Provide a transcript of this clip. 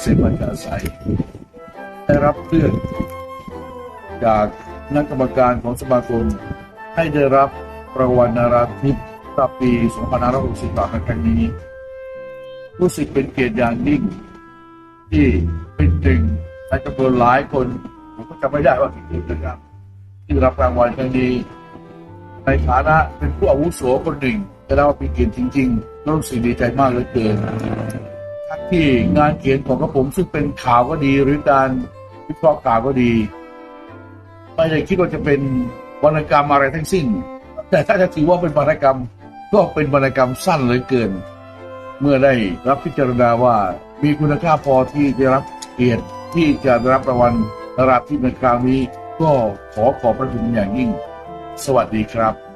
เสมาจาใสยได้รับเลือกจากคณะกรรมการของสมาคมให้ได้รับรางวัลนาราธิปประจำปี2563ในครั้งนี้ รู้สึกเป็นเกียรติอย่างยิ่ง ที่เป็นหนึ่งในจำนวนหลายคนผมก็จำไม่ได้ว่ากี่คนนะครับที่รับรางวัลครั้งนี้ ในฐานะเป็นผู้อาวุโสคนหนึ่งจะได้ว่าเป็นเกียรติจริงๆรู้สึกดีใจมากเหลือเกิน ที่งานเขียนของกระผมซึ่งเป็นข่าวก็ดี หรือการวิเคราะห์ข่าวก็ดี ไม่ได้คิดว่าจะเป็นวรรณกรรมอะไรทั้งสิ้น แต่ถ้าจะถือว่าเป็นวรรณกรรมก็เป็นวรรณกรรมสั้นเหลือเกิน เมื่อได้รับพิจารณาว่ามีคุณค่าพอที่จะรับเกียรติที่จะรับรางวัลนราธิปในคราวนี้ ก็ขอขอบพระคุณอย่างยิ่ง สวัสดีครับ